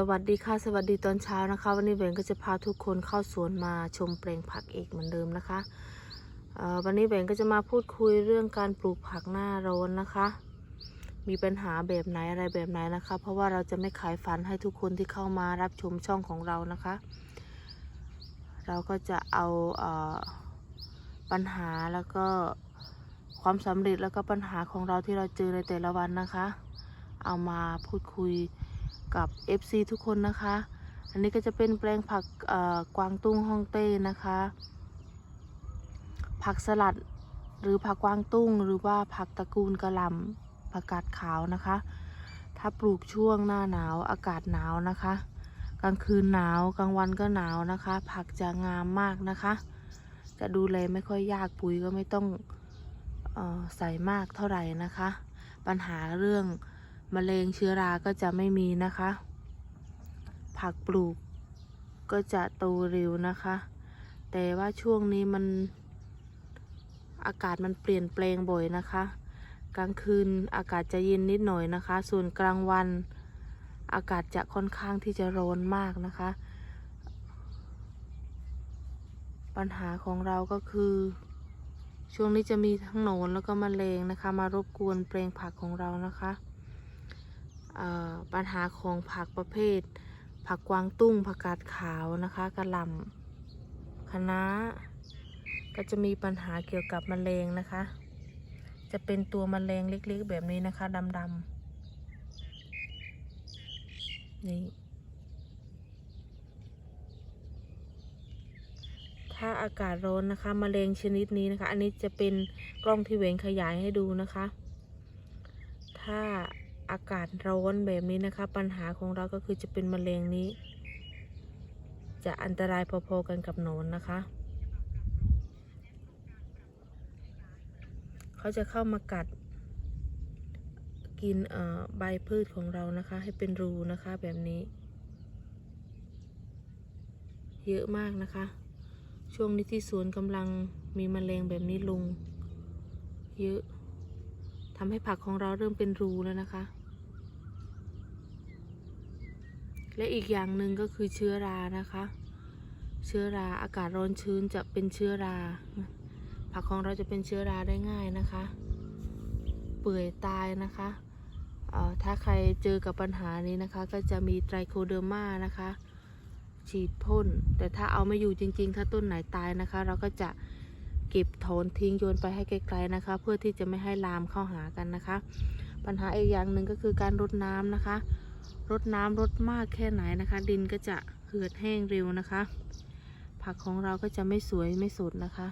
สวัสดีค่ะ สวัสดีตอนเช้านะคะ วันนี้เบนก็จะพาทุกคนเข้าสวนมาชมแปลงผักอีกเหมือนเดิมนะคะวันนี้เบนก็จะมาพูดคุยเรื่องการปลูกผักหน้าร้อนนะคะ มีปัญหาแบบไหนอะไรแบบไหนนะคะ เพราะว่าเราจะไม่ขายฝันให้ทุกคนที่เข้ามารับชมช่องของเรานะคะ เราก็จะเอาเอ่อปัญหาแล้วก็ความสำเร็จแล้วก็ปัญหาของเราที่เราเจอในแต่ละวันนะคะ เอามาพูดคุย กับ FC ทุกคนนะคะ อันนี้ก็จะเป็นแปลงผักกวางตุ้งฮ่องเต้นะคะ ผักสลัดหรือผักกวางตุ้ง หรือว่าผักตระกูลกระลำผักกาดขาวนะคะ ถ้าปลูกช่วงหน้าหนาวอากาศหนาวนะคะ กลางคืนหนาวกลางวันก็หนาวนะคะ ผักจะงามมากนะคะ จะดูแลไม่ค่อยยากปุ๋ยก็ไม่ต้องออใส่มากเท่าไหร่นะคะ ปัญหาเรื่อง มะเร็งเชื้อราก็จะไม่มีนะคะ ผักปลูกก็จะโตเร็วนะคะ แต่ว่าช่วงนี้มันอากาศมันเปลี่ยนแปลงบ่อยนะคะ กลางคืนอากาศจะเย็นนิดหน่อยนะคะ ส่วนกลางวัน อากาศจะค่อนข้างที่จะร้อนมากนะคะ ปัญหาของเราก็คือ ช่วงนี้จะมีทั้งหนอนแล้วก็มแมลงนะคะ มารบกวนแปลงผักของเรานะคะ ปัญหาของผักประเภท ผักกวางตุ้งผักกาดขาวนะคะกระหล่ำคะน้าก็จะมีปัญหาเกี่ยวกับมแมลงนะคะ จะเป็นตัวมแมลงเล็กๆแบบนี้นะคะดำๆนี่ถ้าอากาศร้อนนะคะมะเร็งชนิดนี้นะคะ อันนี้จะเป็นกล้องที่เวงขยายให้ดูนะคะ ถ้า อากาศร้อนแบบนี้นะคะ ปัญหาของเราก็คือจะเป็นมะเร็งนี้ จะอันตรายพอๆกันกับหนอนนะคะ เขาจะเข้ามากัด กินใบพืชของเรานะคะ ให้เป็นรูนะคะแบบนี้ เยอะมากนะคะ ช่วงนี้ที่สวนกำลังมีมแมลงแบบนี้ลงเยอะทำให้ผักของเราเริ่มเป็นรูแล้วนะคะ และอีกอย่างหนึ่งก็คือเชื้อรานะคะ เชื้อราอากาศร้อนชื้นจะเป็นเชื้อรา ผักของเราจะเป็นเชื้อราได้ง่ายนะคะ เปื่อยตายนะคะถ้าใครเจอกับปัญหานี้นะคะ ก็จะมีไตรโคเดอร์มานะคะ ฉีดพ่น แต่ถ้าเอาไม่อยู่จริง ๆ ถ้าต้นไหนตายนะคะ เราก็จะเก็บถอนทิ้งโยนไปให้ไกลๆนะคะ เพื่อที่จะไม่ให้ลามเข้าหากันนะคะ ปัญหาอีกอย่างหนึ่งก็คือการรดน้ำนะคะ รดน้ำรดมากแค่ไหนนะคะ ดินก็จะเหือดแห้งเร็วนะคะ ผักของเราก็จะไม่สวยไม่สดนะคะ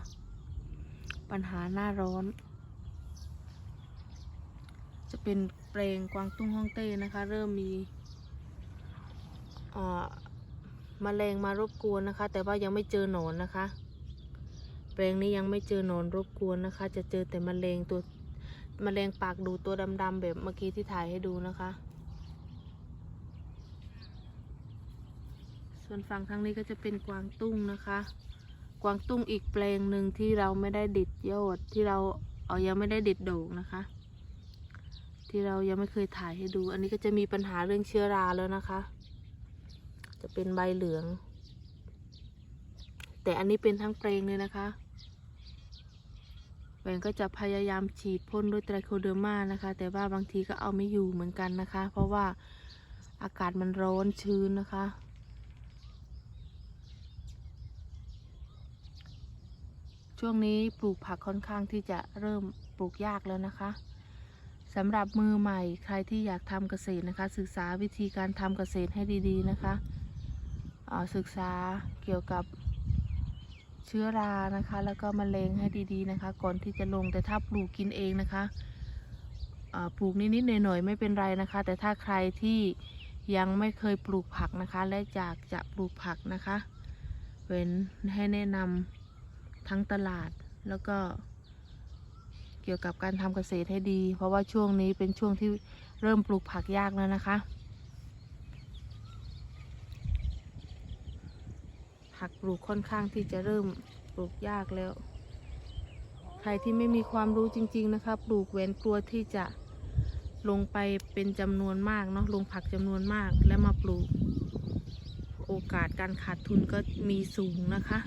ปัญหาหน้าร้อน จะเป็นเปลงกวางตุ้งฮ่องเต้นะคะ เริ่มมีมแมลงมารบกวนนะคะ แต่ว่ายังไม่เจอหนอนนะคะ แปลงนี้ยังไม่เจอหนอนรบกวนนะคะ จะเจอแต่มแมลงตัวมแมลงปากดูตัวดำๆแบบเมื่อกี้ที่ถ่ายให้ดูนะคะ ส่วนฝั่งทางนี้ก็จะเป็นกวางตุ้งนะคะ กวางตุ้งอีกแปลงหนึ่งที่เราไม่ได้ดิดยอดที่เราเอายังไม่ได้ดิดโด่งนะคะ ที่เรายังไม่เคยถ่ายให้ดู อันนี้ก็จะมีปัญหาเรื่องเชื้อราแล้วนะคะ จะเป็นใบเหลือง แต่อันนี้เป็นทั้งเปลงเลยนะคะแหวนก็จะพยายามฉีดพ่นด้วยไตรโคเดอร์มานะคะ แต่ว่าบางทีก็เอาไม่อยู่เหมือนกันนะคะ เพราะว่าอากาศมันร้อนชื้นนะคะ ช่วงนี้ปลูกผักค่อนข้างที่จะเริ่มปลูกยากแล้วนะคะสำหรับมือใหม่ใครที่อยากทำเกษตรนะคะ ศึกษาวิธีการทำเกษตรให้ดีๆนะคะศึกษาเกี่ยวกับเชื้อรานะคะ แล้วก็มแมลงให้ดีๆนะคะ ก่อนที่จะลงแต่ถ้าปลูกกินเองนะคะปลูกนิดๆหน่อยๆไม่เป็นไรนะคะ แต่ถ้าใครที่ยังไม่เคยปลูกผักนะคะ และอยากจะปลูกผักนะคะ เว้นให้แนะนำ ทั้งตลาดแล้วก็เกี่ยวกับการทำเกษตรให้ดี เพราะว่าช่วงนี้เป็นช่วงที่เริ่มปลูกผักยากแล้วนะคะ ผักปลูกค่อนข้างที่จะเริ่มปลูกยากแล้ว ใครที่ไม่มีความรู้จริง ๆนะคะ ปลูกเว้นกลัวที่จะลงไปเป็นจำนวนมากเนาะลงผักจำนวนมากแล้วมาปลูก โอกาสการขาดทุนก็มีสูงนะคะ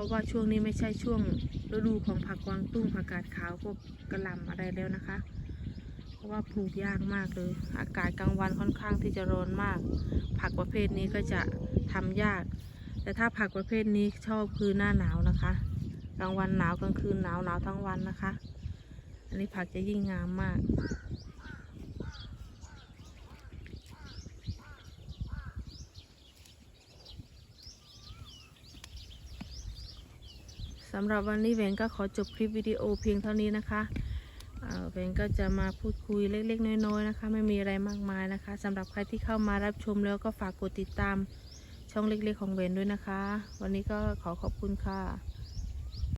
ราะว่าช่วงนี้ไม่ใช่ช่วงฤดูของผักกวางตุ้งผักกาดขาวพวกกระหล่ำอะไรแล้วนะคะ เพราะว่าปลูกยากมากเลย อากาศกลางวันค่อนข้างที่จะร้อนมาก ผักประเภทนี้ก็จะทำยาก แต่ถ้าผักประเภทนี้ชอบคือหน้าหนาวนะคะ กลางวันหนาวกลางคืนหนาวหนาวทั้งวันนะคะ อันนี้ผักจะยิ่งงามมาก สำหรับวันนี้แหวงก็ขอจบคลิปวิดีโอเพียงเท่านี้นะคะเอ่อแหวงก็จะมาพูดคุยเล็กๆ น้อยๆนะคะ ไม่มีอะไรมากมายนะคะสำหรับใครที่เข้ามารับชมแล้วก็ฝากกดติดตามช่องเล็กๆ ของแหวนด้วยนะคะ วันนี้ก็ขอขอบคุณค่ะ